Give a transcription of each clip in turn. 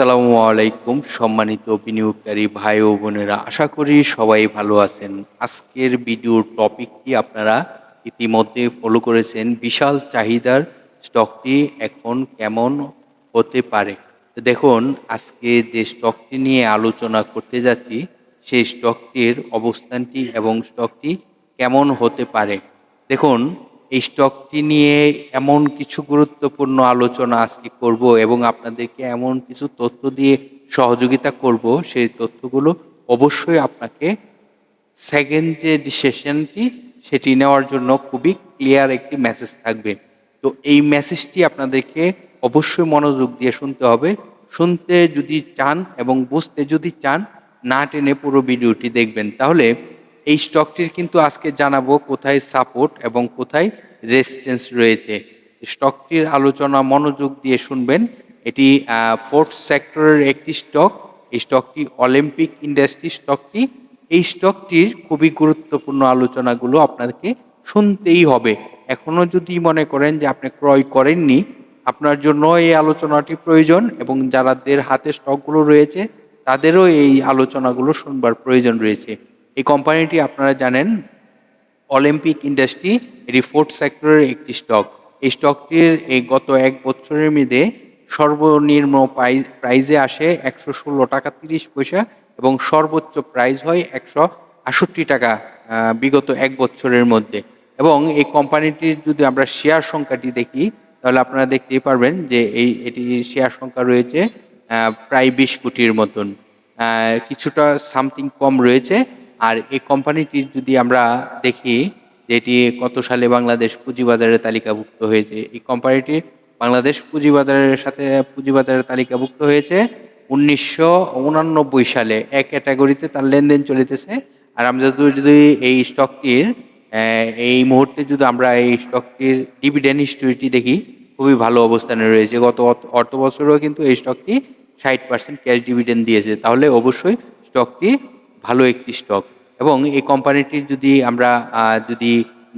আসসালামু আলাইকুম, সম্মানিত বিনিয়োগকারী ভাই ও বোনেরা, আশা করি সবাই ভালো আছেন। আজকের ভিডিওর টপিকটি আপনারা ইতিমধ্যে ফলো করেছেন। বিশাল চাহিদার স্টকটি এখন কেমন হতে পারে? দেখুন, আজকে যে স্টকটি নিয়ে আলোচনা করতে যাচ্ছি, সেই স্টকটির অবস্থানটি এবং স্টকটি কেমন হতে পারে? দেখুন এই স্টকটি নিয়ে এমন কিছু গুরুত্বপূর্ণ আলোচনা আজকে করব এবং আপনাদেরকে এমন কিছু তথ্য দিয়ে সহযোগিতা করব, সেই তথ্যগুলো অবশ্যই আপনাকে সেকেন্ড যে ডিসিশনটি সেটি নেওয়ার জন্য খুবই ক্লিয়ার একটি মেসেজ থাকবে। তো এই মেসেজটি আপনাদেরকে অবশ্যই মনোযোগ দিয়ে শুনতে হবে। শুনতে যদি চান এবং বুঝতে যদি চান, না টেনে পুরো ভিডিওটি দেখবেন। তাহলে এই স্টকটির কিন্তু আজকে জানাব কোথায় সাপোর্ট এবং কোথায় রেজিস্ট্যান্স রয়েছে। স্টকটির আলোচনা, মনোযোগ দিয়ে শুনবেন। এটি ফোর্থ সেক্টরের একটি স্টক। এই স্টকটি অলিম্পিক ইন্ডাস্ট্রি স্টকটি। এই স্টকটির খুবই গুরুত্বপূর্ণ আলোচনাগুলো আপনাকে শুনতেই হবে। এখনও যদি মনে করেন যে আপনি ক্রয় করেননি, আপনার জন্য এই আলোচনাটি প্রয়োজন এবং যারাদের হাতে স্টকগুলো রয়েছে, তাদেরও এই আলোচনাগুলো শুনবার প্রয়োজন রয়েছে। এই কোম্পানিটি আপনারা জানেন অলিম্পিক ইন্ডাস্ট্রি এটি ফোর্থ সেক্টরের একটি স্টক এই স্টকটির এই গত এক বছরের মধ্যে সর্বনিম্ন প্রাইজ আসে একশো ষোলো টাকা তিরিশ পয়সা এবং সর্বোচ্চ প্রাইজ হয় একশো আষট্টি টাকা বিগত এক বছরের মধ্যে। এবং এই কোম্পানিটির যদি আমরা শেয়ার সংখ্যাটি দেখি, তাহলে আপনারা দেখতেই পারবেন যে এই এটির শেয়ার সংখ্যা রয়েছে প্রায় বিশ কোটির মতন। কিছুটা সামথিং কম রয়েছে। আর এই কোম্পানিটির যদি আমরা দেখি যে এটি কত সালে বাংলাদেশ পুঁজিবাজারে তালিকাভুক্ত হয়েছে, এই কোম্পানিটি বাংলাদেশ পুঁজিবাজারের সাথে পুঁজিবাজারে তালিকাভুক্ত হয়েছে উনিশশো সালে। এক ক্যাটাগরিতে তার লেনদেন চলিতেছে। আর আমরা যদি এই স্টকটির এই মুহূর্তে যদি আমরা এই স্টকটির ডিভিডেন্ড হিস্টোরিটি দেখি, খুবই ভালো অবস্থানে রয়েছে। গত অর্থ বছরেও কিন্তু এই স্টকটি ষাট পার্সেন্ট ক্যাশ ডিভিডেন্ড দিয়েছে। তাহলে অবশ্যই স্টকটি ভালো একটি স্টক এবং এই কোম্পানিটির যদি আমরা যদি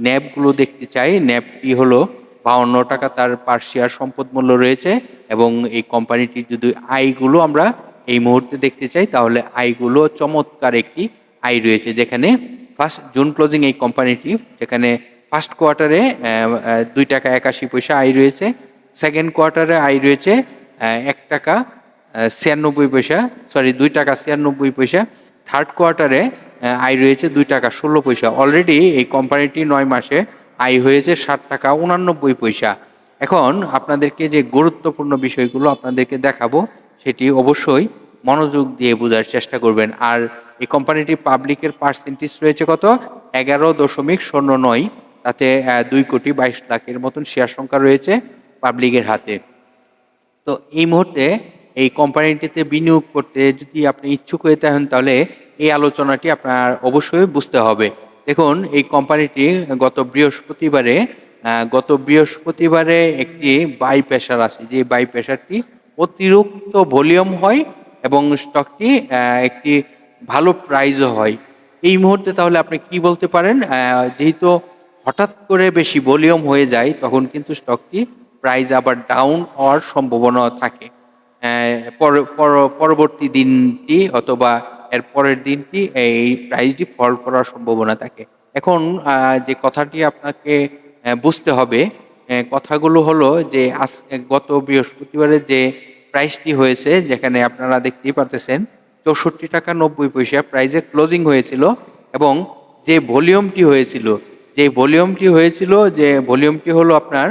ন্যাবগুলো দেখতে চাই ন্যাবটি হলো বাউন্ন টাকা তার পার শেয়ার সম্পদ মূল্য রয়েছে এবং এই কোম্পানিটির যদি আয়গুলো আমরা এই মুহূর্তে দেখতে চাই, তাহলে আয়গুলো চমৎকার একটি আয় রয়েছে যেখানে ফার্স্ট জুন ক্লোজিং এই কোম্পানিটি যেখানে ফার্স্ট কোয়ার্টারে দুই টাকা একাশি পয়সা আয় রয়েছে। সেকেন্ড কোয়ার্টারে আয় রয়েছে এক টাকা ছিয়ানব্বই পয়সা সরি দুই টাকা ছিয়ানব্বই পয়সা। থার্ড কোয়ার্টারে আয় রয়েছে দুই টাকা ষোলো পয়সা। অলরেডি এই কোম্পানিটি নয় মাসে আয় হয়েছে ষাট টাকা উনানব্বই পয়সা। এখন আপনাদেরকে যে গুরুত্বপূর্ণ বিষয়গুলো আপনাদেরকে দেখাবো, সেটি অবশ্যই মনোযোগ দিয়ে বোঝার চেষ্টা করবেন। আর এই কোম্পানিটি পাবলিকের পার্সেন্টেজ রয়েছে কত? এগারো দশমিক শূন্য নয়। তাতে দুই কোটি বাইশ লাখের মতন শেয়ার সংখ্যা রয়েছে পাবলিকের হাতে। তো এই মুহূর্তে এই কোম্পানিটিতে বিনিয়োগ করতে যদি আপনি ইচ্ছুক হয়ে থাকেন, তাহলে এই আলোচনাটি আপনার অবশ্যই বুঝতে হবে। দেখুন, এই কোম্পানিটি গত বৃহস্পতিবারে গত বৃহস্পতিবারে একটি বাই প্রেশার আছে। যে বাই প্রেশারটি অতিরিক্ত ভলিউম হয় এবং স্টকটি একটি ভালো প্রাইজও হয়। এই মুহূর্তে তাহলে আপনি কি বলতে পারেন? যেহেতু হঠাৎ করে বেশি ভলিউম হয়ে যায়, তখন কিন্তু স্টকটি প্রাইস আবার ডাউন হওয়ার সম্ভাবনা থাকে। পর- পর- পরবর্তী দিনটি অথবা এর পরের দিনটি এই প্রাইসটি ফল করার সম্ভাবনা থাকে। এখন যে কথাটি আপনাকে বুঝতে হবে কথাগুলো হলো যে আজ গত বৃহস্পতিবারে যে প্রাইসটি হয়েছে, যেখানে আপনারা দেখতেই পারতেছেন, চৌষট্টি টাকা নব্বই পয়সা প্রাইজে ক্লোজিং হয়েছিল এবং যে ভলিউমটি হয়েছিল, যে ভলিউমটি হয়েছিল, যে ভলিউমটি হলো আপনার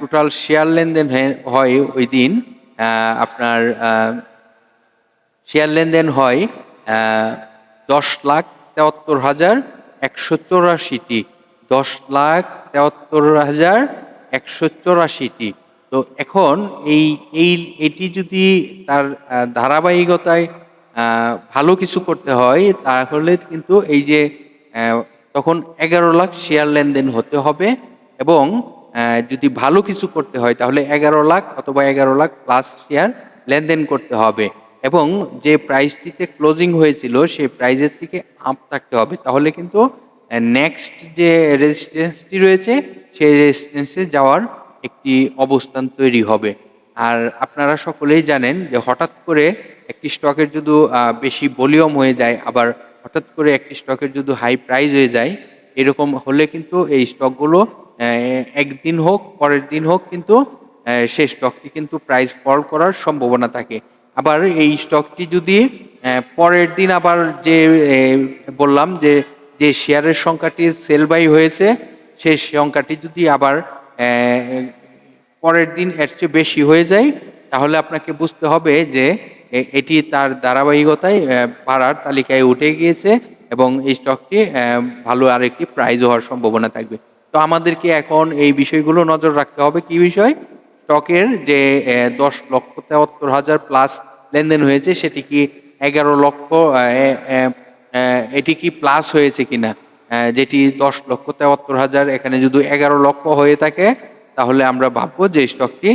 টোটাল শেয়ার লেনদেন হয়ে- ওই দিন আপনার শেয়ার লেনদেন হয় দশ লাখ তেয়াত্তর হাজার একশো চৌরাশিটি। দশ লাখ তেয়াত্তর হাজার একশো চৌরাশিটি। তো এখন এই এই, এটি যদি তার ধারাবাহিকতায় ভালো কিছু করতে হয়, তাহলে কিন্তু এই যে তখন এগারো লাখ শেয়ার লেনদেন হতে হবে এবং যদি ভালো কিছু করতে হয়, তাহলে এগারো লাখ অথবা এগারো লাখ প্লাস শেয়ার লেনদেন করতে হবে। এবং যে প্রাইসটিতে ক্লোজিং হয়েছিল, সেই প্রাইজের থেকে আপ থাকতে হবে। তাহলে কিন্তু নেক্সট যে রেজিস্ট্যান্সটি রয়েছে, সেই রেজিস্ট্যান্সে যাওয়ার একটি অবস্থান তৈরি হবে। আর আপনারা সকলেই জানেন যে হঠাৎ করে একটি স্টকের যদি বেশি ভলিউম হয়ে যায়, আবার হঠাৎ করে একটি স্টকের যদি হাই প্রাইস হয়ে যায়, এরকম হলে কিন্তু এই স্টকগুলো একদিন হোক, পরের দিন হোক কিন্তু সেই স্টকটি কিন্তু প্রাইস ফল করার সম্ভাবনা থাকে। আবার এই স্টকটি যদি পরের দিন আবার যে বললাম যে যে শেয়ারের সংখ্যাটি সেল বাই হয়েছে, সেই সংখ্যাটি যদি আবার পরের দিন এর চেয়ে বেশি হয়ে যায়, তাহলে আপনাকে বুঝতে হবে যে এটি তার ধারাবাহিকতায় বাড়ার তালিকায় উঠে গিয়েছে এবং এই স্টকটি ভালো আরেকটি প্রাইজ হওয়ার সম্ভাবনা থাকবে। তো আমাদেরকে এখন এই বিষয়গুলো নজর রাখতে হবে। কি বিষয়? স্টকের যে দশ লক্ষ তেহাত্তর হাজার প্লাস লেনদেন হয়েছে, সেটি কি এগারো লক্ষ এটি কি প্লাস হয়েছে কিনা? যেটি দশ লক্ষ তেহাত্তর হাজার, এখানে যদি এগারো লক্ষ হয়ে থাকে, তাহলে আমরা ভাববো যে স্টকটি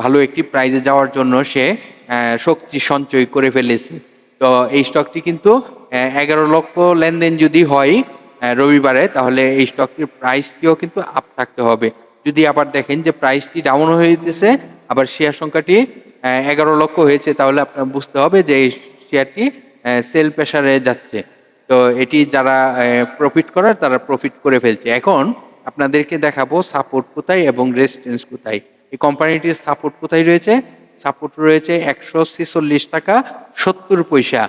ভালো একটি প্রাইজে যাওয়ার জন্য সে শক্তি সঞ্চয় করে ফেলেছে। তো এই স্টকটি কিন্তু এগারো লক্ষ লেনদেন যদি হয় রবিবারে, তাহলে এই স্টকটির প্রাইসটিও কিন্তু আপ থাকতে হবে। যদি আবার দেখেন যে প্রাইসটি ডাউন হয়ে যেতেছে, আবার শেয়ার সংখ্যাটি এগারো লক্ষ হয়েছে, তাহলে আপনার বুঝতে হবে যে এই শেয়ারটি সেল প্রেসারে যাচ্ছে। তো এটি যারা প্রফিট করার, তারা প্রফিট করে ফেলছে। এখন আপনাদেরকে দেখাবো সাপোর্ট কোথায় এবং রেজিস্ট্যান্স কোথায়। এই কোম্পানিটির সাপোর্ট কোথায় রয়েছে? সাপোর্ট রয়েছে একশো ছেচল্লিশ টাকা সত্তর পয়সা।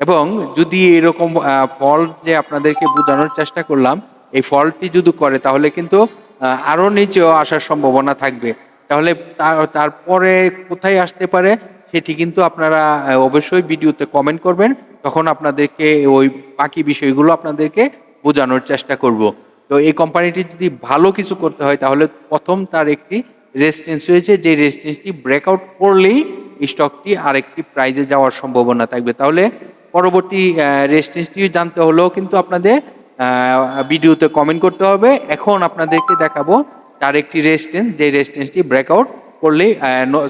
এবং যদি এরকম ফল যে আপনাদেরকে বোঝানোর চেষ্টা করলাম, এই ফলটি যদি করে, তাহলে কিন্তু আহ, আরও নিচেও আসার সম্ভাবনা থাকবে। তাহলে তার- তারপরে কোথায় আসতে পারে সেটি কিন্তু আপনারা অবশ্যই ভিডিওতে কমেন্ট করবেন। তখন আপনাদেরকে ওই বাকি বিষয়গুলো আপনাদেরকে বোঝানোর চেষ্টা করব। তো এই কোম্পানিটি যদি ভালো কিছু করতে হয় তাহলে প্রথম তার একটি রেজিস্ট্যান্স রয়েছে। যে রেজিস্ট্যান্সটি ব্রেকআউট করলেই স্টকটি আরেকটি প্রাইজে যাওয়ার সম্ভাবনা থাকবে। তাহলে পরবর্তী রেজিস্ট্যান্সটি জানতে হলেও কিন্তু আপনাদের ভিডিওতে কমেন্ট করতে হবে। এখন আপনাদেরকে দেখাবো তার একটি রেজিস্ট্যান্স যে রেজিস্ট্যান্সটি ব্রেকআউট করলেই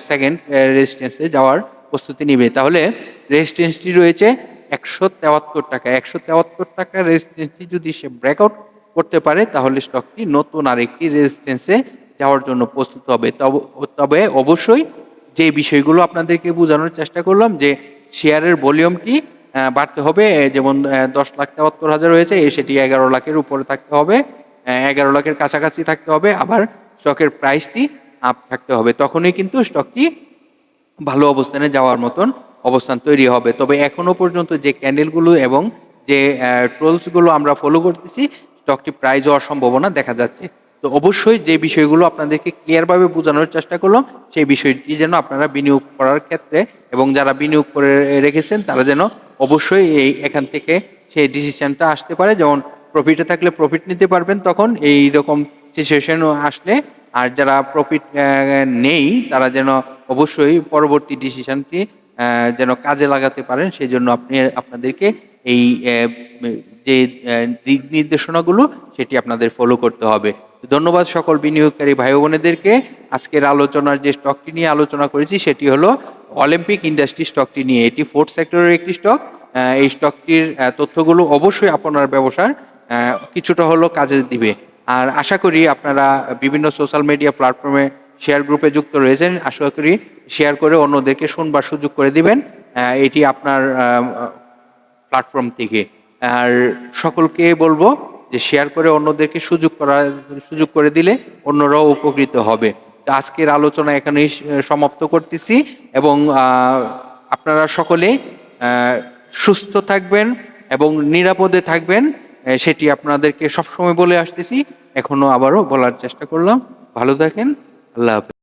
সেকেন্ড রেজিস্ট্যান্সে যাওয়ার প্রস্তুতি নিবে। তাহলে রেজিস্ট্যান্সটি রয়েছে একশো তেয়াত্তর টাকা। একশো তেয়াত্তর টাকা রেজিস্ট্যান্সটি যদি সে ব্রেকআউট করতে পারে, তাহলে স্টকটি নতুন আরেকটি রেজিস্ট্যান্সে যাওয়ার জন্য প্রস্তুত হবে। তবে অবশ্যই যে বিষয়গুলো আপনাদেরকে বোঝানোর চেষ্টা করলাম, যে শেয়ারের ভলিউমটি বাড়তে হবে। যেমন দশ লাখ তেহাত্তর হাজার হয়েছে এ সেটি এগারো লাখের উপরে থাকতে হবে। এগারো লাখের কাছাকাছি থাকতে হবে, আবার স্টকের প্রাইসটি আপ থাকতে হবে। তখনই কিন্তু স্টকটি ভালো অবস্থানে যাওয়ার মতন অবস্থান তৈরি হবে। তবে এখনও পর্যন্ত যে ক্যান্ডেলগুলো এবং যে ট্রোলসগুলো আমরা ফলো করতেছি, স্টকটি প্রাইজ হওয়ার সম্ভাবনা দেখা যাচ্ছে। তো অবশ্যই যে বিষয়গুলো আপনাদেরকে ক্লিয়ারভাবে বোঝানোর চেষ্টা করলাম, সেই বিষয়টি যেন আপনারা বিনিয়োগ করার ক্ষেত্রে এবং যারা বিনিয়োগ করে রেখেছেন, তারা যেন অবশ্যই এই এখান থেকে সেই ডিসিশনটা আসতে পারে। যেমন প্রফিটে থাকলে প্রফিট নিতে পারবেন তখন, এই রকম সিচুয়েশন আসলে। আর যারা প্রফিট নেই, তারা যেন অবশ্যই পরবর্তী ডিসিশনটি যেন কাজে লাগাতে পারেন সেই জন্য আপনি, আপনাদেরকে এই যে দিক নির্দেশনাগুলো, সেটি আপনাদের ফলো করতে হবে। ধন্যবাদ সকল বিনিয়োগকারী ভাই বোনেদেরকে আজকের আলোচনার যে স্টকটি নিয়ে আলোচনা করেছি, সেটি হলো অলিম্পিক ইন্ডাস্ট্রি স্টকটি নিয়ে। এটি ফোর্থ সেক্টরের একটি স্টক এই স্টকটির তথ্যগুলো অবশ্যই আপনার ব্যবসার কিছুটা হলো কাজে দিবে। আর আশা করি আপনারা বিভিন্ন সোশ্যাল মিডিয়া প্ল্যাটফর্মে শেয়ার গ্রুপে যুক্ত রয়েছেন। আশা করি শেয়ার করে অন্যদেরকে শুনবার সুযোগ করে দিবেন এটি আপনার প্ল্যাটফর্ম থেকে। আর সকলকে বলব যে শেয়ার করে অন্যদেরকে সুযোগ করা, সুযোগ করে দিলে অন্যরাও উপকৃত হবে। তো আজকের আলোচনা এখানেই সমাপ্ত করতেছি এবং আপনারা সকলে সুস্থ থাকবেন এবং নিরাপদে থাকবেন সেটি আপনাদেরকে সবসময় বলে আসতেছি। এখনও আবারও বলার চেষ্টা করলাম। ভালো থাকেন। আল্লাহ হাফেজ।